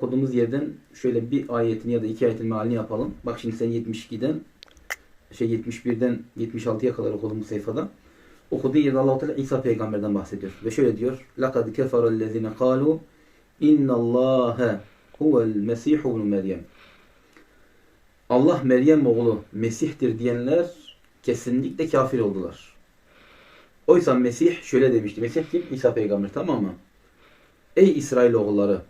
okuduğumuz yerden şöyle bir ayetin ya da iki ayetin mealini yapalım. Bak şimdi sen 72'den şey 71'den 76'ya kadar okuduğumuz sayfada okuduğu yerde Allah Teala İsa peygamberden bahsediyor ve şöyle diyor: "Lakad keferellezine kalu innallaha huvel mesih ibn Meryem." Allah Meryem oğlu Mesih'tir diyenler kesinlikle kafir oldular. Oysa Mesih şöyle demişti. Mesih kim? İsa peygamber tamam mı? Ey İsrail oğulları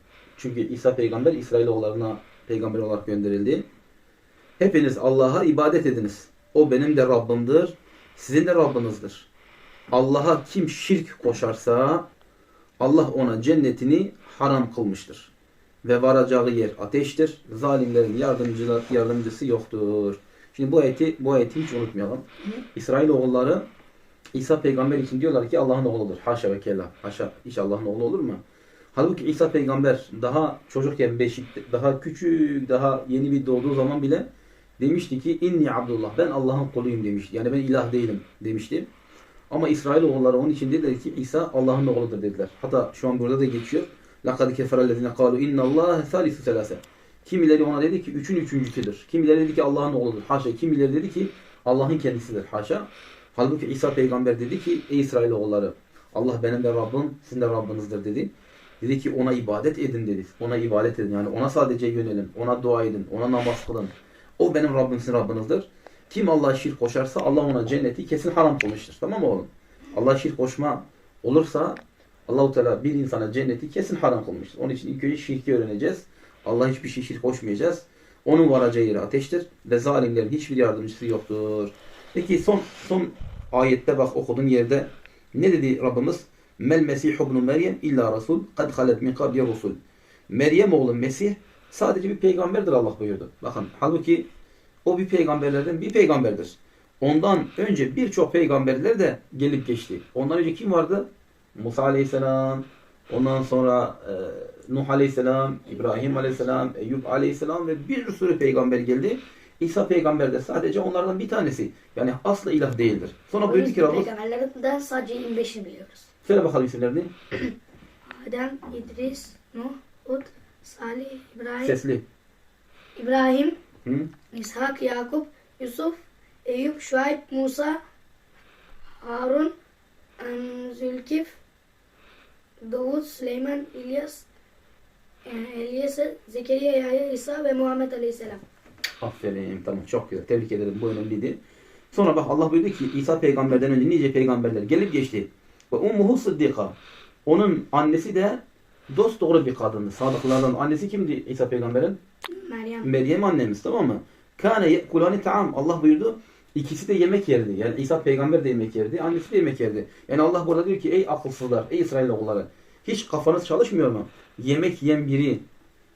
çünkü İsa peygamber İsrailoğullarına peygamber olarak gönderildi. Hepiniz Allah'a ibadet ediniz. O benim de Rabbimdir. Sizin de Rabbinizdir. Allah'a kim şirk koşarsa Allah ona cennetini haram kılmıştır. Ve varacağı yer ateştir. Zalimlerin yardımcısı yoktur. Şimdi bu ayeti, bu ayeti hiç unutmayalım. İsrailoğulları İsa peygamber için diyorlar ki Allah'ın oğludur. Haşa ve kella. Haşa. Hiç Allah'ın oğlu olur mu? Halbuki İsa peygamber daha çocukken beşikte, daha küçük, daha yeni bir doğduğu zaman bile demişti ki inni Abdullah ben Allah'ın kuluyum demişti. Yani ben ilah değilim demişti. Ama İsrailoğulları onun için dediler ki İsa Allah'ın oğludur dediler. Hatta şu an burada da geçiyor. لَقَدْ كَفَرَ الَّذِينَ قَالُوا اِنَّ اللّٰهَ ثَالِثُ ثَلَاسَ Kimileri ona dedi ki üçün üçüncüsüdür. Kimileri dedi ki Allah'ın oğludur. Haşa. Kimileri dedi ki Allah'ın kendisidir. Haşa. Halbuki İsa peygamber dedi ki ey İsrailoğulları Allah benim de Rabbim sizin de Rabbinizdir dedi. Dedi ki ona ibadet edin dedi. Ona ibadet edin. Yani ona sadece yönelin. Ona dua edin. Ona namaz kılın. O benim Rabbim sizin Rabbinizdir. Kim Allah'a şirk koşarsa Allah ona cenneti kesin haram kılmıştır. Tamam mı oğlum? Allah şirk koşma olursa Allahu Teala bir insana cenneti kesin haram kılmıştır. Onun için ilk önce şirki öğreneceğiz. Allah hiçbir şey şirk koşmayacağız. Onun varacağı yeri ateştir ve zalimlerin hiçbir yardımcısı yoktur. Peki son son ayette bak okuduğun yerde ne dedi Rabbimiz? Mel Mesih ibn Meryem illa Resul kad halet min qabli rusul. Meryem oğlu Mesih sadece bir peygamberdir Allah buyurdu. Bakın halbuki o bir peygamberlerden bir peygamberdir. Ondan önce birçok peygamberler de gelip geçti. Ondan önce kim vardı? Musa aleyhisselam, ondan sonra e, Nuh aleyhisselam, İbrahim aleyhisselam, Eyüp aleyhisselam ve bir sürü peygamber geldi. İsa peygamber de sadece onlardan bir tanesi. Yani asla ilah değildir. Sonra buyurdu ki Rabbimiz, Peygamberlerden sadece 25'ini biliyoruz. Söyle bakalım isimlerini. Adem, İdris, Nuh, Hud, Salih, İbrahim, Sesli. İbrahim, Hı? İshak, Yakup, Yusuf, Eyüp, Şuayb, Musa, Harun, Zülkif, Davud, Süleyman, İlyas, e, Elyas, Zekeriya, Yahya, İsa ve Muhammed Aleyhisselam. Aferin. Tamam çok güzel. Tebrik ederim. Bu önemliydi. Sonra bak Allah buyurdu ki İsa peygamberden önce nice peygamberler gelip geçti. Ve ummuhu sıddika. Onun annesi de dost doğru bir kadındı. Sadıklardan. Annesi kimdi İsa peygamberin? Meryem. Meryem annemiz tamam mı? Kâne ye'kulani ta'am. Allah buyurdu. İkisi de yemek yerdi. Yani İsa peygamber de yemek yerdi. Annesi de yemek yerdi. Yani Allah burada diyor ki ey akılsızlar, ey İsrailoğulları. Hiç kafanız çalışmıyor mu? Yemek yiyen biri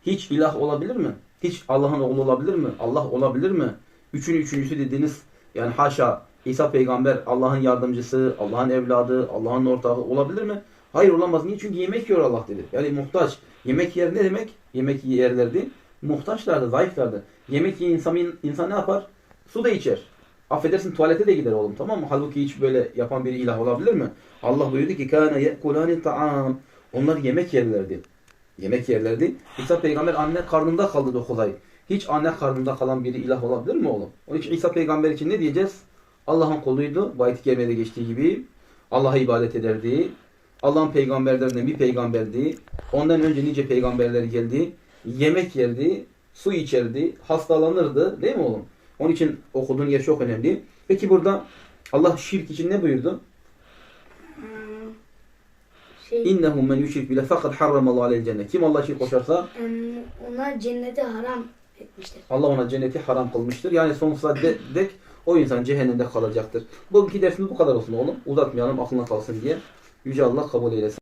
hiç ilah olabilir mi? Hiç Allah'ın oğlu olabilir mi? Allah olabilir mi? Üçün üçüncüsü dediğiniz yani haşa İsa peygamber Allah'ın yardımcısı, Allah'ın evladı, Allah'ın ortağı olabilir mi? Hayır olamaz. Niye? Çünkü yemek yiyor Allah dedi. Yani muhtaç. Yemek yer ne demek? Yemek yerlerdi. Muhtaçlardı, zayıflardı. Yemek yiyen insan, insan ne yapar? Su da içer. Affedersin tuvalete de gider oğlum tamam mı? Halbuki hiç böyle yapan bir ilah olabilir mi? Allah buyurdu ki kâne ye'kulâni ta'am. Onlar yemek yerlerdi. Yemek yerlerdi. İsa peygamber anne karnında kaldı 9 ay. Hiç anne karnında kalan biri ilah olabilir mi oğlum? Onun için İsa peygamber için ne diyeceğiz? Allah'ın kuluydu. Bu ayet-i kerimede geçtiği gibi Allah'a ibadet ederdi. Allah'ın peygamberlerinden bir peygamberdi. Ondan önce nice peygamberler geldi. Yemek yerdi, su içerdi, hastalanırdı. Değil mi oğlum? Onun için okuduğun yer çok önemli. Peki burada Allah şirk için ne buyurdu? Şey, İnnehu men yüşrik bile fakat harramallahu aleyhi cennet. Kim Allah şirk koşarsa ona cenneti haram etmiştir. Allah ona cenneti haram kılmıştır. Yani sonsuza de- dek o insan cehennemde kalacaktır. Bu iki dersimiz bu kadar olsun oğlum. Uzatmayalım aklına kalsın diye. Yüce Allah kabul eylesin.